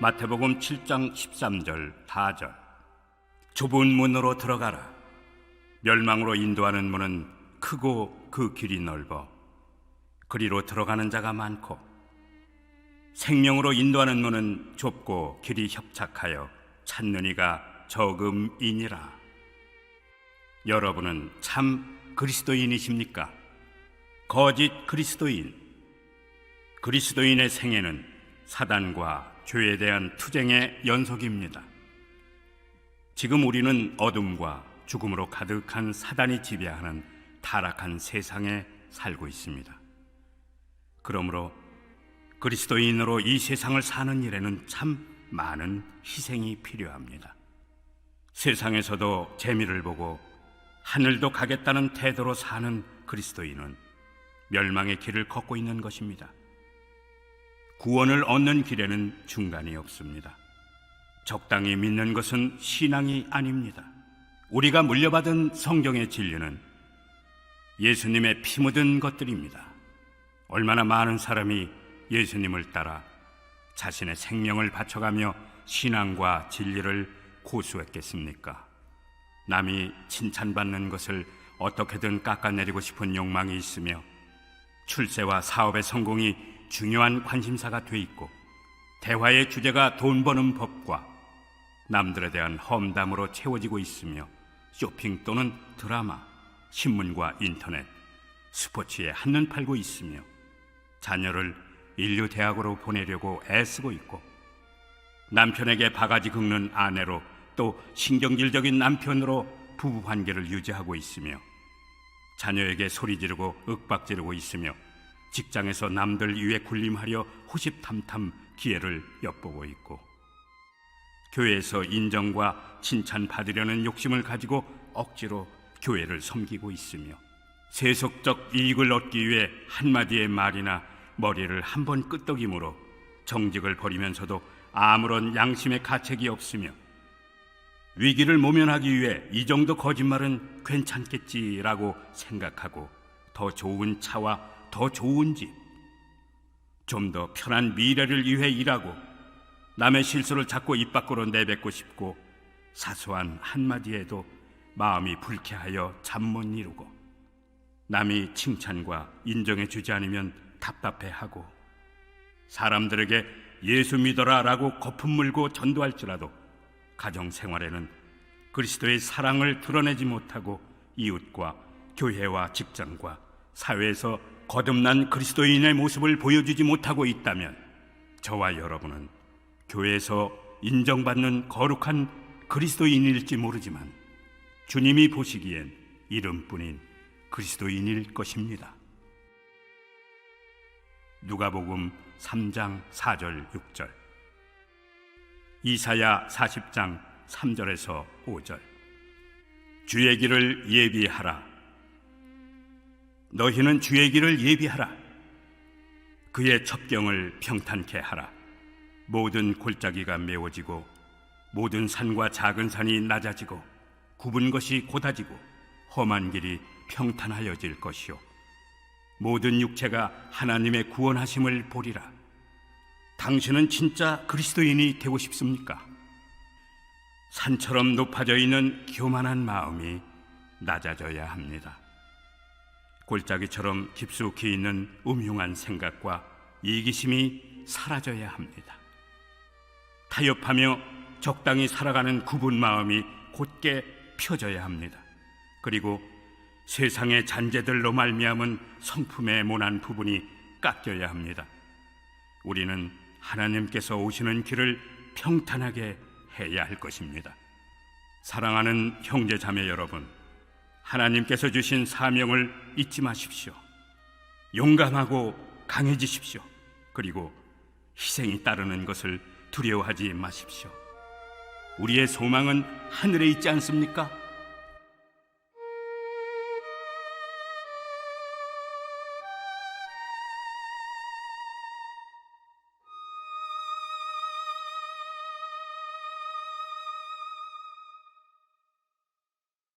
마태복음 7장 13절 4절. 좁은 문으로 들어가라. 멸망으로 인도하는 문은 크고 그 길이 넓어. 그리로 들어가는 자가 많고 생명으로 인도하는 문은 좁고 길이 협착하여 찾는 이가 적음이니라. 여러분은 참 그리스도인이십니까? 거짓 그리스도인. 그리스도인의 생애는 사단과 죄에 대한 투쟁의 연속입니다. 지금 우리는 어둠과 죽음으로 가득한 사단이 지배하는 타락한 세상에 살고 있습니다. 그러므로 그리스도인으로 이 세상을 사는 일에는 참 많은 희생이 필요합니다. 세상에서도 재미를 보고 하늘도 가겠다는 태도로 사는 그리스도인은 멸망의 길을 걷고 있는 것입니다. 구원을 얻는 길에는 중간이 없습니다. 적당히 믿는 것은 신앙이 아닙니다. 우리가 물려받은 성경의 진리는 예수님의 피 묻은 것들입니다. 얼마나 많은 사람이 예수님을 따라 자신의 생명을 바쳐가며 신앙과 진리를 고수했겠습니까? 남이 칭찬받는 것을 어떻게든 깎아내리고 싶은 욕망이 있으며 출세와 사업의 성공이 중요한 관심사가 돼 있고 대화의 주제가 돈 버는 법과 남들에 대한 험담으로 채워지고 있으며 쇼핑 또는 드라마, 신문과 인터넷, 스포츠에 한눈 팔고 있으며 자녀를 인류 대학으로 보내려고 애쓰고 있고 남편에게 바가지 긁는 아내로 또 신경질적인 남편으로 부부 관계를 유지하고 있으며 자녀에게 소리 지르고 윽박 지르고 있으며 직장에서 남들 위에 군림하려 호시탐탐 기회를 엿보고 있고 교회에서 인정과 칭찬 받으려는 욕심을 가지고 억지로 교회를 섬기고 있으며 세속적 이익을 얻기 위해 한마디의 말이나 머리를 한 번 끄덕임으로 정직을 버리면서도 아무런 양심의 가책이 없으며 위기를 모면하기 위해 이 정도 거짓말은 괜찮겠지라고 생각하고 더 좋은 차와 더 좋은 집, 좀 더 편한 미래를 위해 일하고 남의 실수를 자꾸 입 밖으로 내뱉고 싶고 사소한 한마디에도 마음이 불쾌하여 잠 못 이루고 남이 칭찬과 인정해 주지 않으면 답답해하고 사람들에게 예수 믿어라라고 거품 물고 전도할지라도 가정 생활에는 그리스도의 사랑을 드러내지 못하고 이웃과 교회와 직장과 사회에서 거듭난 그리스도인의 모습을 보여주지 못하고 있다면 저와 여러분은 교회에서 인정받는 거룩한 그리스도인일지 모르지만 주님이 보시기엔 이름뿐인 그리스도인일 것입니다. 누가복음 3장 4절 6절 이사야 40장 3절에서 5절 주의 길을 예비하라 너희는 주의 길을 예비하라 그의 첩경을 평탄케 하라 모든 골짜기가 메워지고 모든 산과 작은 산이 낮아지고 굽은 것이 곧아지고 험한 길이 평탄하여질 것이요 모든 육체가 하나님의 구원하심을 보리라 당신은 진짜 그리스도인이 되고 싶습니까? 산처럼 높아져 있는 교만한 마음이 낮아져야 합니다. 골짜기처럼 깊숙이 있는 음흉한 생각과 이기심이 사라져야 합니다. 타협하며 적당히 살아가는 굽은 마음이 곧게 펴져야 합니다. 그리고 세상의 잔재들로 말미암은 성품의 모난 부분이 깎여야 합니다. 우리는 하나님께서 오시는 길을 평탄하게 해야 할 것입니다. 사랑하는 형제 자매 여러분, 하나님께서 주신 사명을 잊지 마십시오. 용감하고 강해지십시오. 그리고 희생이 따르는 것을 두려워하지 마십시오. 우리의 소망은 하늘에 있지 않습니까?